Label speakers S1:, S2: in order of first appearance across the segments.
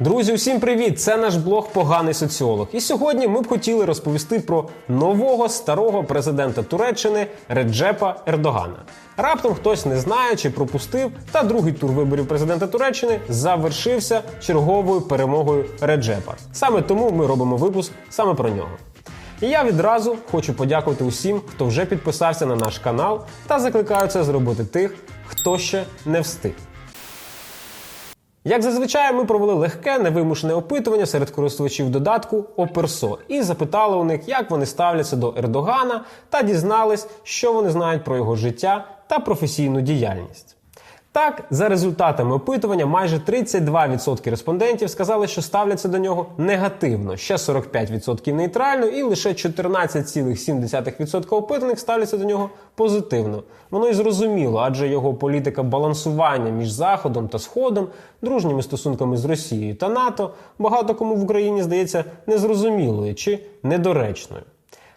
S1: Друзі, усім привіт! Це наш блог Поганий соціолог. І сьогодні ми б хотіли розповісти про нового старого президента Туреччини Реджепа Ердогана. Раптом хтось не знає чи пропустив, та другий тур виборів президента Туреччини завершився черговою перемогою Реджепа. Саме тому ми робимо випуск саме про нього. І я відразу хочу подякувати усім, хто вже підписався на наш канал, та закликаю це зробити тих, хто ще не встиг. Як зазвичай, ми провели легке невимушене опитування серед користувачів додатку Оперсо і запитали у них, як вони ставляться до Ердогана, та дізнались, що вони знають про його життя та професійну діяльність. Так, за результатами опитування, майже 32% респондентів сказали, що ставляться до нього негативно, ще 45% нейтрально, і лише 14,7% опитаних ставляться до нього позитивно. Воно й зрозуміло, адже його політика балансування між Заходом та Сходом, дружніми стосунками з Росією та НАТО багато кому в Україні здається незрозумілою чи недоречною.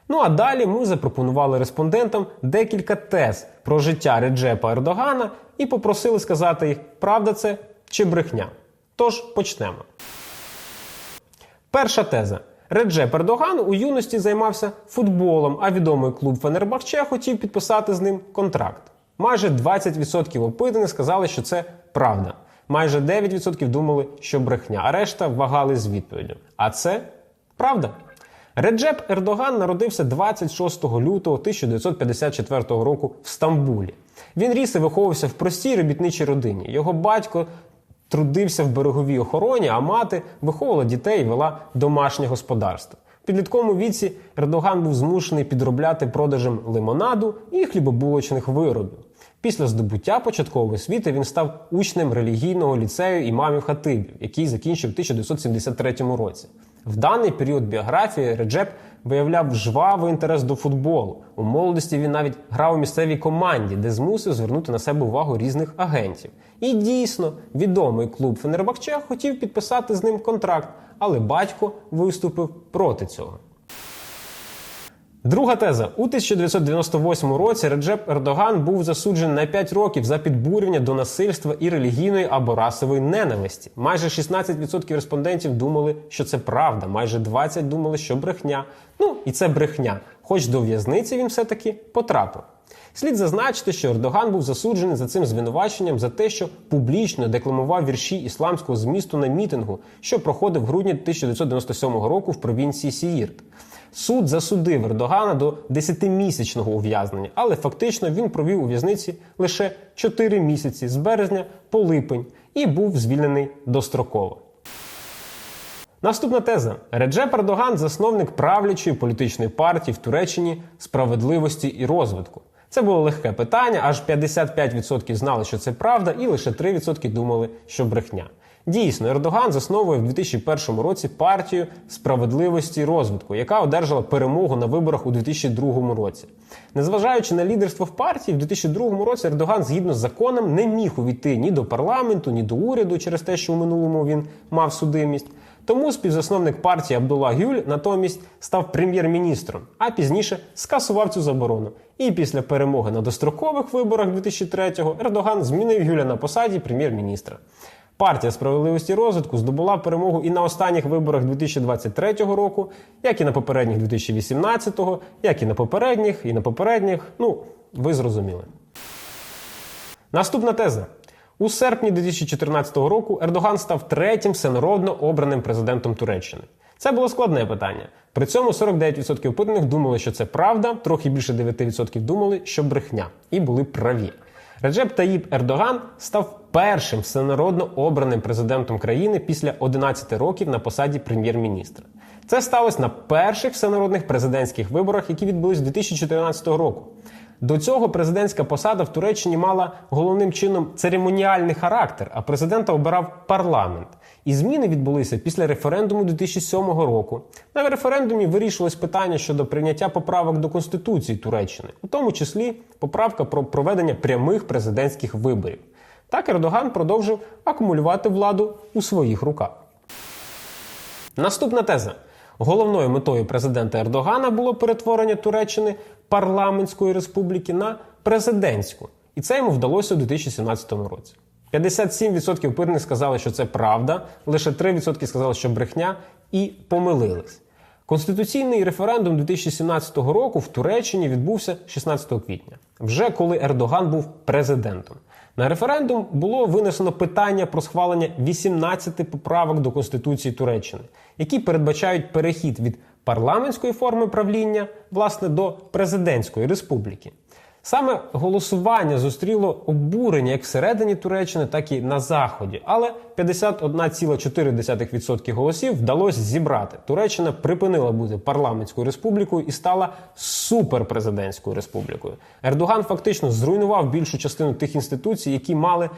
S1: Ну а далі ми запропонували респондентам декілька тез про життя Реджепа Ердогана і попросили сказати їх, правда це чи брехня. Тож почнемо. Перша теза. Реджеп Ердоган у юності займався футболом, а відомий клуб Фенербахче хотів підписати з ним контракт. Майже 20% опитаних сказали, що це правда. Майже 9% думали, що брехня, а решта вагали з відповіддю. А це правда. Реджеп Ердоган народився 26 лютого 1954 року в Стамбулі. Він ріс і виховувався в простій робітничій родині. Його батько трудився в береговій охороні, а мати виховувала дітей і вела домашнє господарство. В підлітковому віці Ердоган був змушений підробляти продажем лимонаду і хлібобулочних виробів. Після здобуття початкової освіти він став учнем релігійного ліцею імамів Хатибів, який закінчив в 1973 році. В даний період біографії Реджеп виявляв жвавий інтерес до футболу. У молодості він навіть грав у місцевій команді, де змусив звернути на себе увагу різних агентів. І дійсно, відомий клуб Фенербахче хотів підписати з ним контракт, але батько виступив проти цього. Друга теза у 1998 році Реджеп Ердоган був засуджений на 5 років за підбурювання до насильства і релігійної або расової ненависті. Майже 16% респондентів думали, що це правда, майже 20% думали, що брехня. Ну і це брехня. Хоч до в'язниці він все-таки потрапив. Слід зазначити, що Ердоган був засуджений за цим звинуваченням за те, що публічно декламував вірші ісламського змісту на мітингу, що проходив в грудні 1997 року в провінції Сіїрт. Суд засудив Ердогана до 10-місячного ув'язнення, але фактично він провів у в'язниці лише 4 місяці з березня по липень і був звільнений достроково. Наступна теза: Реджеп Ердоган засновник правлячої політичної партії в Туреччині справедливості і розвитку. Це було легке питання, аж 55% знали, що це правда, і лише 3% думали, що брехня. Дійсно, Ердоган засновує в 2001 році партію справедливості і розвитку, яка одержала перемогу на виборах у 2002 році. Незважаючи на лідерство в партії, в 2002 році Ердоган, згідно з законом, не міг увійти ні до парламенту, ні до уряду через те, що у минулому він мав судимість. Тому співзасновник партії Абдулла Гюль натомість став прем'єр-міністром, а пізніше скасував цю заборону. І після перемоги на дострокових виборах 2003-го Ердоган змінив Гюля на посаді прем'єр-міністра. Партія справедливості розвитку здобула перемогу і на останніх виборах 2023 року, як і на попередніх 2018-го, як і на попередніх, і на попередніх. Ну, ви зрозуміли. Наступна теза. У серпні 2014 року Ердоган став третім всенародно обраним президентом Туреччини. Це було складне питання. При цьому 49% опитаних думали, що це правда, трохи більше 9% думали, що брехня, і були праві. Реджеп Таїб Ердоган став першим всенародно обраним президентом країни після 11 років на посаді прем'єр-міністра. Це сталося на перших всенародних президентських виборах, які відбулись 2014 року. До цього президентська посада в Туреччині мала головним чином церемоніальний характер, а президента обирав парламент. І зміни відбулися після референдуму 2007 року. На референдумі вирішилось питання щодо прийняття поправок до Конституції Туреччини, у тому числі поправка про проведення прямих президентських виборів. Так Ердоган продовжив акумулювати владу у своїх руках. Наступна теза. Головною метою президента Ердогана було перетворення Туреччини парламентської республіки на президентську. І це йому вдалося у 2017 році. 57% опитаних сказали, що це правда, лише 3% сказали, що брехня, і помилились. Конституційний референдум 2017 року в Туреччині відбувся 16 квітня, вже коли Ердоган був президентом. На референдум було винесено питання про схвалення 18 поправок до Конституції Туреччини, які передбачають перехід від парламентської форми правління власне до президентської республіки. Саме голосування зустріло обурення як всередині Туреччини, так і на заході. Але 51,4% голосів вдалося зібрати. Туреччина припинила бути парламентською республікою і стала суперпрезидентською республікою. Ердоган фактично зруйнував більшу частину тих інституцій, які мали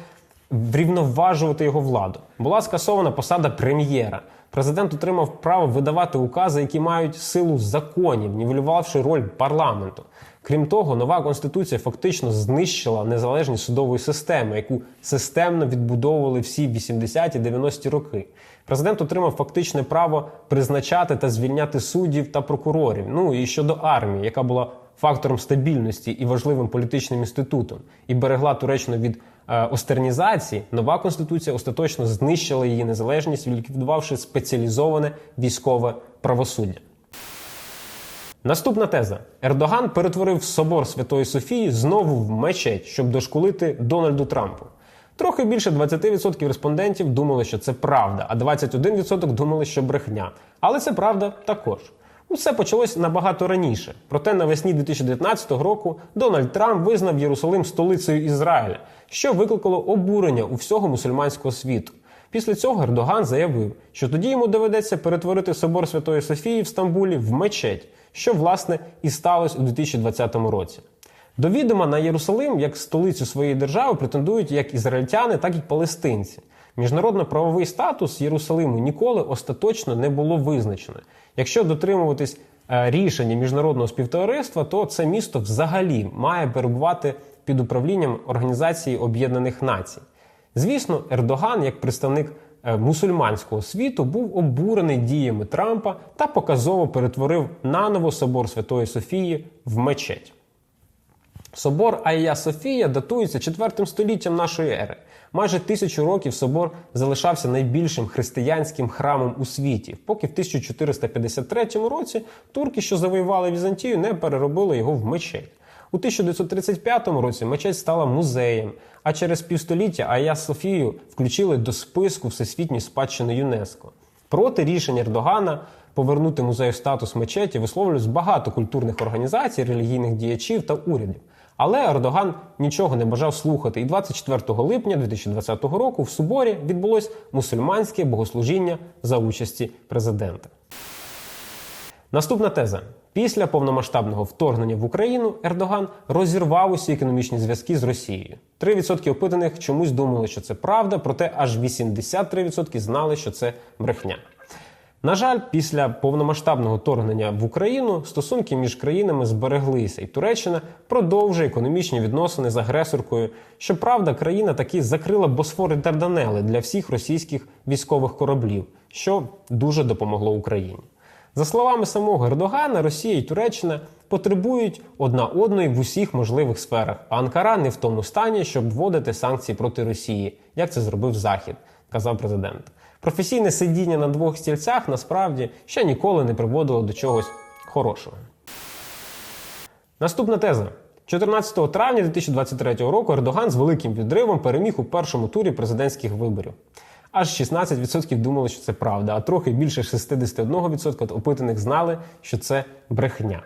S1: врівноважувати його владу. Була скасована посада прем'єра. Президент отримав право видавати укази, які мають силу законів, нівелювавши роль парламенту. Крім того, нова конституція фактично знищила незалежність судової системи, яку системно відбудовували всі 80-ті 90-ті роки. Президент отримав фактичне право призначати та звільняти суддів та прокурорів. Ну і щодо армії, яка була фактором стабільності і важливим політичним інститутом, і берегла Туреччину від остернізації, нова конституція остаточно знищила її незалежність, ліквідувавши спеціалізоване військове правосуддя. Наступна теза: Ердоган перетворив собор Святої Софії знову в мечеть, щоб дошкулити Дональду Трампу. Трохи більше 20% респондентів думали, що це правда, а 21% думали, що брехня. Але це правда також. Усе почалось набагато раніше. Проте навесні 2019 року Дональд Трамп визнав Єрусалим столицею Ізраїля, що викликало обурення у всього мусульманського світу. Після цього Ердоган заявив, що тоді йому доведеться перетворити собор Святої Софії в Стамбулі в мечеть, що власне і сталося у 2020 році. До відома на Єрусалим як столицю своєї держави претендують як ізраїльтяни, так і палестинці. Міжнародно-правовий статус Єрусалиму ніколи остаточно не було визначено. Якщо дотримуватись е, рішення міжнародного співтовариства, то це місто взагалі має перебувати під управлінням Організації Об'єднаних Націй. Звісно, Ердоган, як представник е, мусульманського світу, був обурений діями Трампа та показово перетворив наново собор Святої Софії в мечеть. Собор Айя Софія датується 4 століттям нашої ери. Майже тисячу років собор залишався найбільшим християнським храмом у світі, поки в 1453 році турки, що завоювали Візантію, не переробили його в мечеть. У 1935 році мечеть стала музеєм, а через півстоліття Айя Софію включили до списку Всесвітньої спадщини ЮНЕСКО. Проти рішення Ердогана повернути музею статус мечеті висловлюють багато культурних організацій, релігійних діячів та урядів. Але Ердоган нічого не бажав слухати, і 24 липня 2020 року в соборі відбулось мусульманське богослужіння за участі президента. Наступна теза: після повномасштабного вторгнення в Україну Ердоган розірвав усі економічні зв'язки з Росією. 3% опитаних чомусь думали, що це правда, проте аж 83% знали, що це брехня. На жаль, після повномасштабного вторгнення в Україну стосунки між країнами збереглися, і Туреччина продовжує економічні відносини з агресоркою. Щоправда, країна таки закрила Босфор і Дарданели для всіх російських військових кораблів, що дуже допомогло Україні. За словами самого Ердогана, Росія і Туреччина потребують одна одної в усіх можливих сферах, а Анкара не в тому стані, щоб вводити санкції проти Росії, як це зробив Захід, казав президент. Професійне сидіння на двох стільцях насправді ще ніколи не приводило до чогось хорошого. Наступна теза. 14 травня 2023 року Ердоган з великим відривом переміг у першому турі президентських виборів. Аж 16% думали, що це правда, а трохи більше 61% опитаних знали, що це брехня.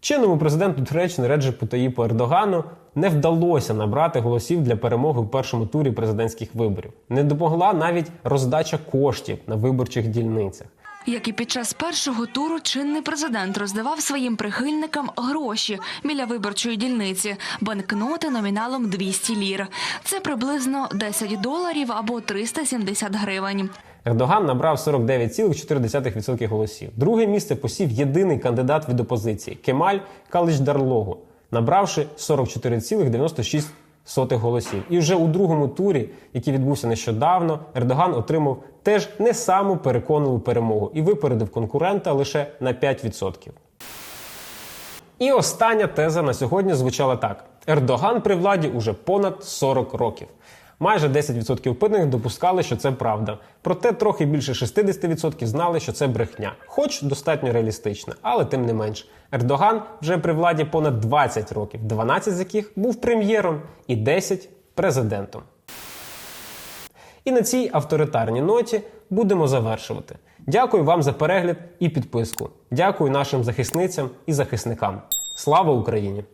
S1: Чинному президенту Туреччини Реджепу Таїпу Ердогану не вдалося набрати голосів для перемоги в першому турі президентських виборів. Не допомогла навіть роздача коштів на виборчих дільницях.
S2: Як і під час першого туру чинний президент роздавав своїм прихильникам гроші біля виборчої дільниці, банкноти номіналом 200 лір. Це приблизно 10 доларів або 370 гривень.
S1: Ердоган набрав 49,4% голосів. Друге місце посів єдиний кандидат від опозиції Кемаль Каличдарлогу, набравши 44,96% голосів. І вже у другому турі, який відбувся нещодавно, Ердоган отримав теж не саму переконливу перемогу і випередив конкурента лише на 5%. І остання теза на сьогодні звучала так: Ердоган при владі уже понад 40 років. Майже 10% опитаних допускали, що це правда. Проте трохи більше 60% знали, що це брехня, хоч достатньо реалістична, але тим не менш. Ердоган вже при владі понад 20 років, 12 з яких був прем'єром і 10 президентом. І на цій авторитарній ноті будемо завершувати. Дякую вам за перегляд і підписку. Дякую нашим захисницям і захисникам. Слава Україні!